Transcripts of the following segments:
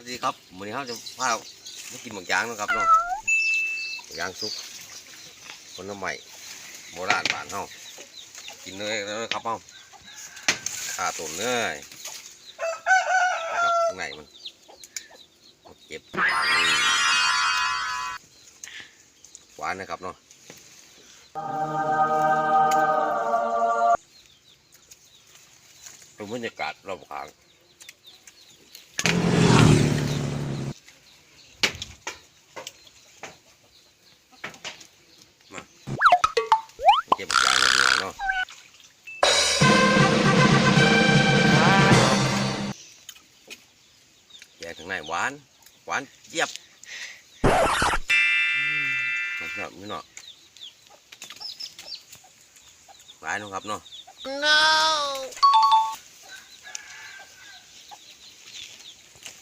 วัสดีครับวันนี้เขาจะพามากินหมึกยางนะครับเนาะหมึกยางซุปคนละใหม่โบราณบ้านเฮากินเลยแล้วนะครับเฮาขาตุ่นเลยนะครับข้างในมันเก็บหวานนะครับเนาะเป็นบรรยากาศรอบข้าง หวานเจี๊ยบนะครับนี่เนาะหวานเนาะครับเนาะ No!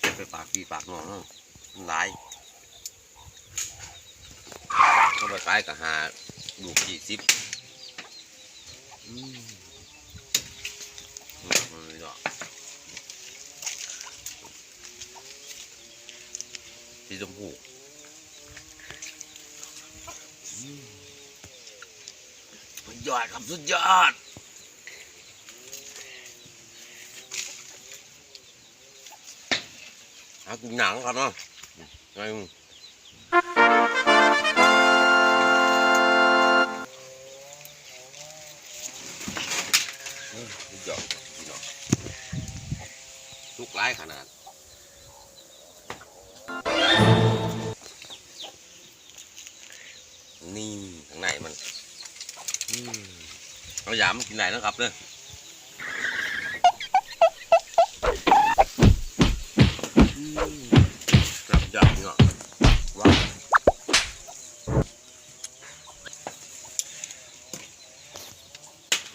เก็บไปปากพี่ปากน้องเนาะมันหลายเข้าไปขายกับหาลูกยี่สิบอืมอืมนี่เนาะสี ชมพูสุดยอดครับสุดยอดหากินหนังครับเนาะไงมึงสุดยอดพี่น้องทุกหลายขนาด ข้างในมันอืมเอาหยามนกินไหนนะครับเด้อจับจับเนาะว้าว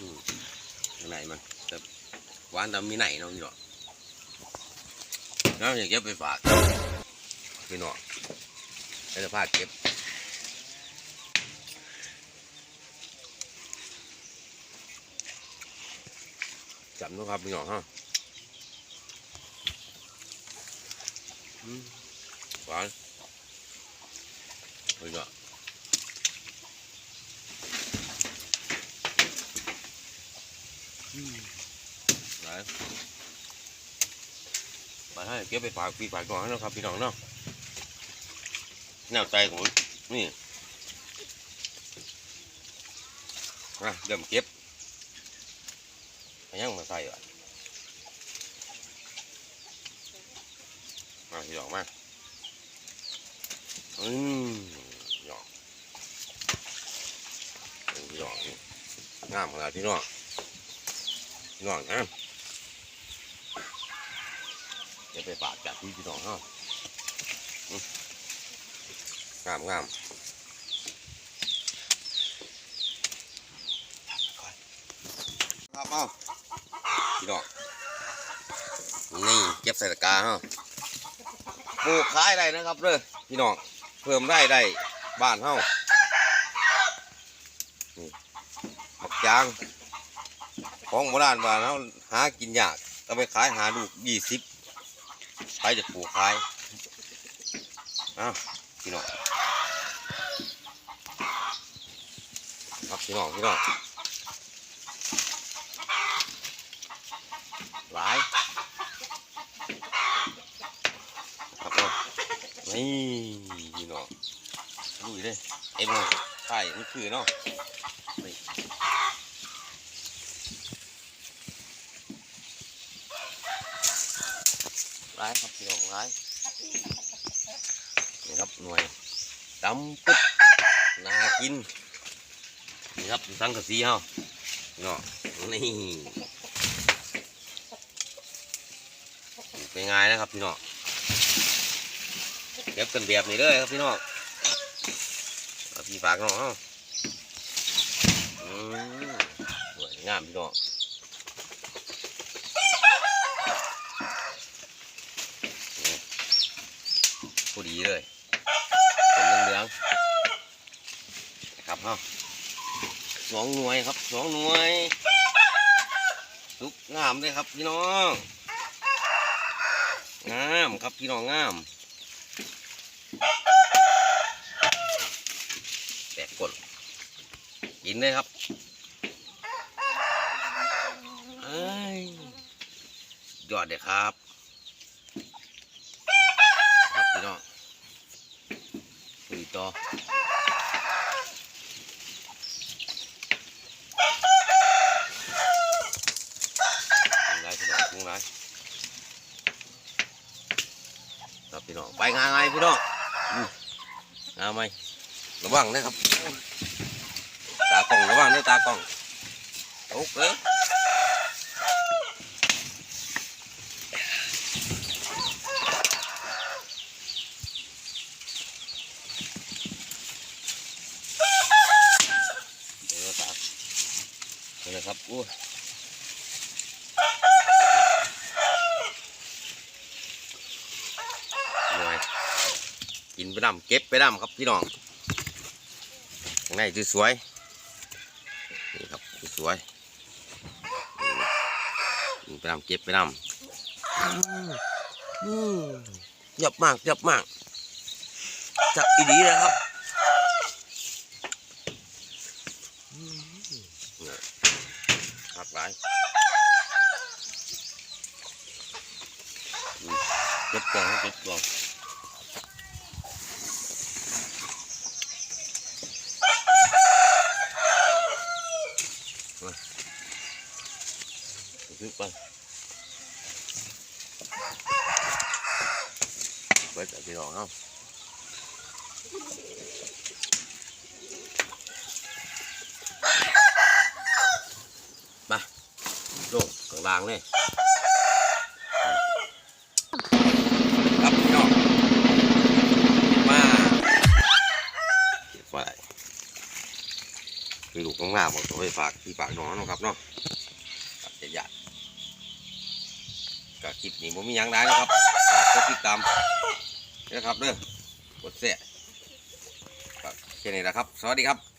อืมข้างในมันแต่หวานแต่มีไหนเนาะพี่เนาะแล้วอยากเก็บไปฝากพี่เนาะให้จะพาเก็บ จับเนาะครับพี่เนาะฮะอืมหวานเฮ้ยเนาะไหนไปให้เก็บไปฝากพี่ฝากน้องให้นะครับพี่น้องเนาะแนวใจของผมนี่อะเริ่มเก็บเอา ยังมาใส่อะมาพี่น้องมาอืมหยอกหยอกงามขนาดพี่น้องพี่น้องนะจะไปปากจากพี่พี่น้องเฮาอืมงามงามครับเอา พี่น้องนี่เก็บใส่ตะกร้าเฮาปลูกขายได้นะครับเด้อพี่น้องเพิ่มได้ได้บ้านเฮานี่บักยาง ของโบราณบ้านเฮาหากินยากก็ไปขายหาลูกยี่สิบใครจะปลูกขายอ้าพี่น้องครับพี่น้องพี่น้องหลาย ครับผม นี่พี่น้องดูดิเลยไอ้โมไข่มันคือเนาะร้ายครับพี่น้องร้ายนี่ครับหน่วยดำปึ๊ดน่ากินนี่ครับสังกะสีเฮาเนาะนี่เป็นไงนะครับพี่น้อง เก็บกันแบบนี้เลยครับพี่น้องเอาพี่ฝากน้องเอ้าสวยงามพี่น้องนี่พอดีเลยเป็นเหลืองๆครับเอ้าสองหน่วยครับสองหน่วยสุกงามเลยครับพี่น้องงามครับพี่น้องงามแตกกด กินเลยครับอยอดเลยครับครับพี่น้องคุยต่อไงพี่น้องยังไงครับพี่น้องไปงานไงพี่น้องงานไหมระวังนะครับ ล้องระวังด้วยตากล้องตกเลยเดี๋ยวตากนี่นะครับอู้ยกินไปดำเก็บไปดำครับพี่น้องข้างในสวย วยๆกินไปดำเก็บไปดำหยับมากหยับมากจับอีดีเลยครับหักหลายเก็บกล่องเก็บกล่อง ขึ้นไปเบิดเอาพี่น้องเอามาลงข้างล่างเลยครับพี่น้องมาเก็บไว้ลูกของหน้าบอกตัวไปฝากพี่ฝากน้องนะครับเนาะ ครับจะหยาด ก็คลิปนี้ผมมียังได้นะครับกดติดตามนะครับเด้อกดแชร์ก็แค่นี้แหละครับ สวัสดีครับ